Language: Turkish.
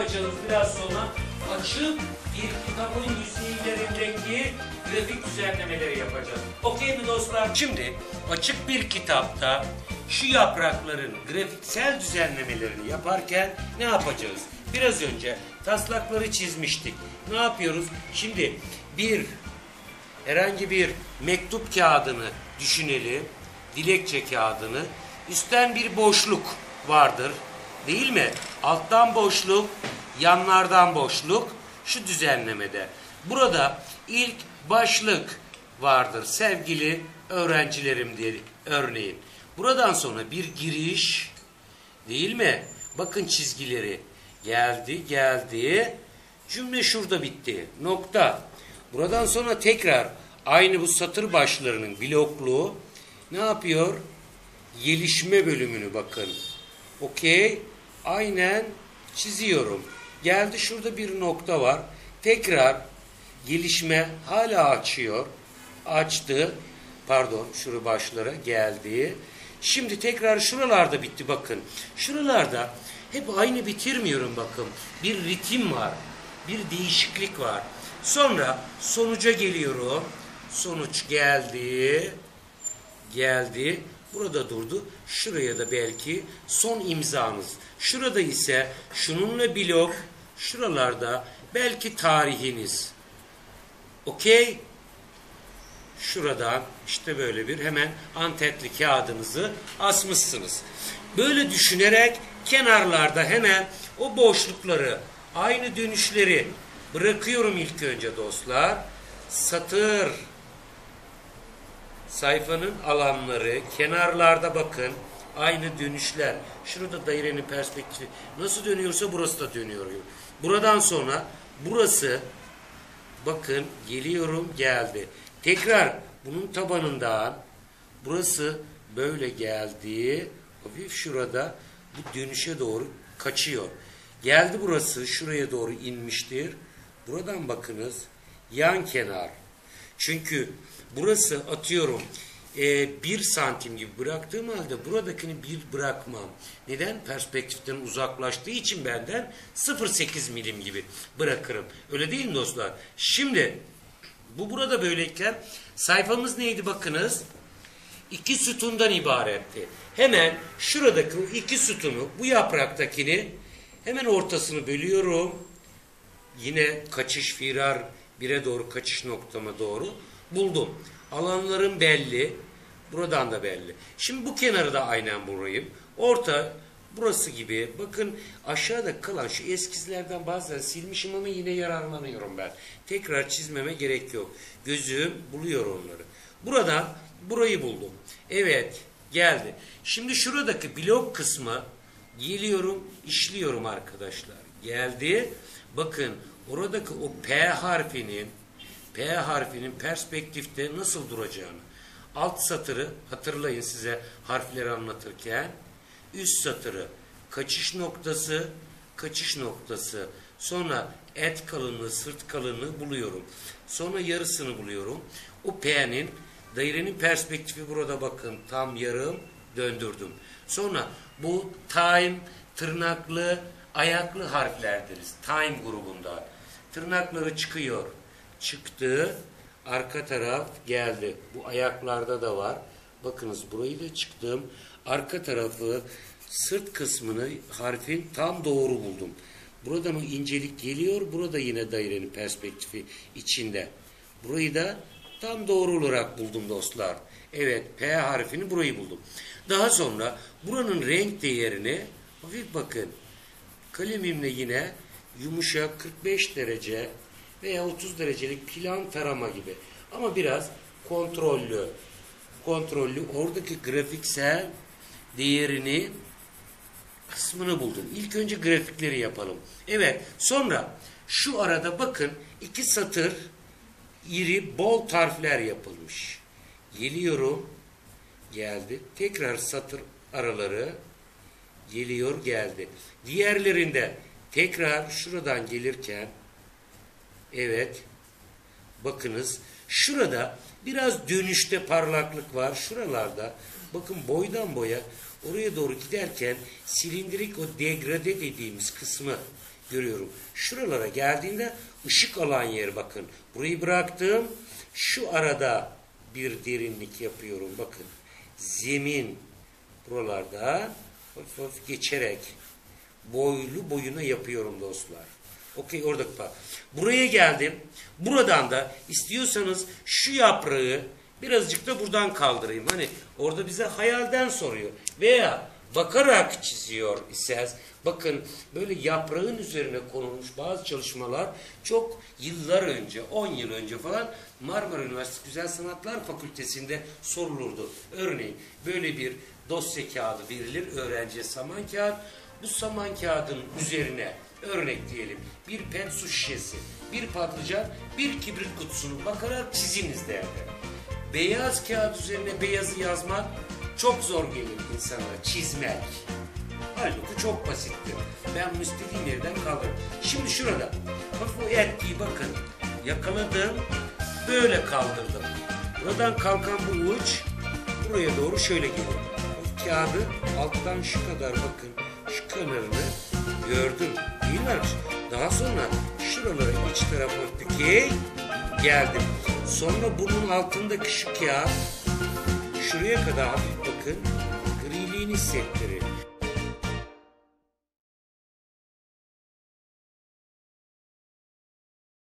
yapacağız biraz sonra? Açık bir kitabın yüzeylerindeki grafik düzenlemeleri yapacağız. Okey mi dostlar? Şimdi açık bir kitapta şu yaprakların grafiksel düzenlemelerini yaparken ne yapacağız? Biraz önce taslakları çizmiştik. Ne yapıyoruz? Şimdi bir herhangi bir mektup kağıdını düşünelim. Dilekçe kağıdını. Üstten bir boşluk vardır. Değil mi? Alttan boşluk, yanlardan boşluk. Şu düzenlemede. Burada ilk başlık vardır. Sevgili öğrencilerim diye örneğin. Buradan sonra bir giriş değil mi? Bakın çizgileri. Geldi, geldi. Cümle şurada bitti. Nokta. Buradan sonra tekrar aynı bu satır başlarının blokluğu ne yapıyor? Gelişme bölümünü bakın. Okey. Aynen çiziyorum. Geldi şurada bir nokta var. Tekrar gelişme hala açıyor. Açtı. Pardon şuru başlara geldi. Şimdi tekrar şuralarda bitti bakın. Şuralarda hep aynı bitirmiyorum bakın. Bir ritim var. Bir değişiklik var. Sonra sonuca geliyorum. Sonuç geldi. Geldi. Burada durdu. Şuraya da belki son imzanız. Şurada ise şununla blok. Şuralarda belki tarihiniz. Okey. Şuradan işte böyle bir hemen antetli kağıdınızı asmışsınız. Böyle düşünerek kenarlarda hemen o boşlukları, aynı dönüşleri bırakıyorum ilk önce dostlar. Satır, sayfanın alanları, kenarlarda bakın aynı dönüşler. Şurada dairenin perspektifi nasıl dönüyorsa burası da dönüyor. Buradan sonra burası bakın geliyorum geldi. Tekrar bunun tabanından burası böyle geldi. Hafif şurada bu dönüşe doğru kaçıyor. Geldi burası şuraya doğru inmiştir. Buradan bakınız yan kenar. Çünkü burası atıyorum e, bir santim gibi bıraktığım halde buradakini bir bırakmam. Neden? Perspektiften uzaklaştığı için benden 0.8 milim gibi bırakırım. Öyle değil mi dostlar? Şimdi bu burada böyleyken sayfamız neydi bakınız? İki sütundan ibaretti. Hemen şuradaki iki sütunu bu yapraktakini hemen ortasını bölüyorum. Yine kaçış firar bire doğru kaçış noktama doğru buldum. Alanlarım belli. Buradan da belli. Şimdi bu kenarı da aynen burayım. Orta burası gibi. Bakın aşağıda kalan şu eskizlerden bazen silmişim ama yine yararlanıyorum ben. Tekrar çizmeme gerek yok. Gözüm buluyor onları. Buradan burayı buldum. Evet geldi. Şimdi şuradaki blok kısmı geliyorum işliyorum arkadaşlar. Geldi. Bakın oradaki o P harfinin P harfinin perspektifte nasıl duracağını. Alt satırı hatırlayın size harfleri anlatırken. Üst satırı kaçış noktası, kaçış noktası. Sonra et kalınlığı, sırt kalınlığı buluyorum. Sonra yarısını buluyorum. O P'nin dairenin perspektifi burada bakın tam yarım döndürdüm. Sonra bu time tırnaklı ayaklı harflerdiriz. Time grubunda. Tırnakları çıkıyor. Çıktı. Arka taraf geldi. Bu ayaklarda da var. Bakınız burayı da çıktım. Arka tarafı sırt kısmını harfin tam doğru buldum. Buradan o incelik geliyor. Burada yine dairenin perspektifi içinde. Burayı da tam doğru olarak buldum dostlar. Evet P harfini burayı buldum. Daha sonra buranın renk değerini hafif bakın. Kalemimle yine yumuşak 45 derece veya 30 derecelik plan tarama gibi. Ama biraz kontrollü. Kontrollü oradaki grafiksel değerini kısmını buldum. İlk önce grafikleri yapalım. Evet sonra şu arada bakın iki satır iri bol harfler yapılmış. Geliyorum geldi. Tekrar satır araları geliyor geldi. Diğerlerinde tekrar şuradan gelirken evet bakınız şurada biraz dönüşte parlaklık var. Şuralarda bakın boydan boya oraya doğru giderken silindirik o degrade dediğimiz kısmı görüyorum. Şuralara geldiğinde ışık alan yer bakın. Burayı bıraktım. Şu arada bir derinlik yapıyorum bakın. Zemin buralarda hafif hafif geçerek boylu boyuna yapıyorum dostlar. Okey orada bak. Buraya geldim. Buradan da istiyorsanız şu yaprağı birazcık da buradan kaldırayım. Hani orada bize hayalden soruyor. Veya bakarak çiziyor iseniz. Bakın böyle yaprağın üzerine konulmuş bazı çalışmalar çok yıllar önce, 10 yıl önce falan Marmara Üniversitesi Güzel Sanatlar Fakültesi'nde sorulurdu. Örneğin böyle bir dosya kağıdı verilir öğrenciye saman kağıt. Bu saman kağıdının üzerine örnek diyelim bir pet su şişesi, bir patlıcan, bir kibrit kutusunu bakarak çiziniz derdi. Beyaz kağıt üzerine beyazı yazmak çok zor gelir insana çizmek. Halbuki çok basittir. Ben bunu istediğim yerden kaldırırım. Şimdi şurada. Hafif o etkiyi bakın. Yakaladım. Böyle kaldırdım. Buradan kalkan bu uç buraya doğru şöyle geliyor. Kağıdı alttan şu kadar bakın. Şu kenarını gördüm. Değil? Daha sonra şuralara iç tarafa dikey geldim. Sonra bunun altındaki şu kağıt şuraya kadar hafif bakın griliğini hissettirir.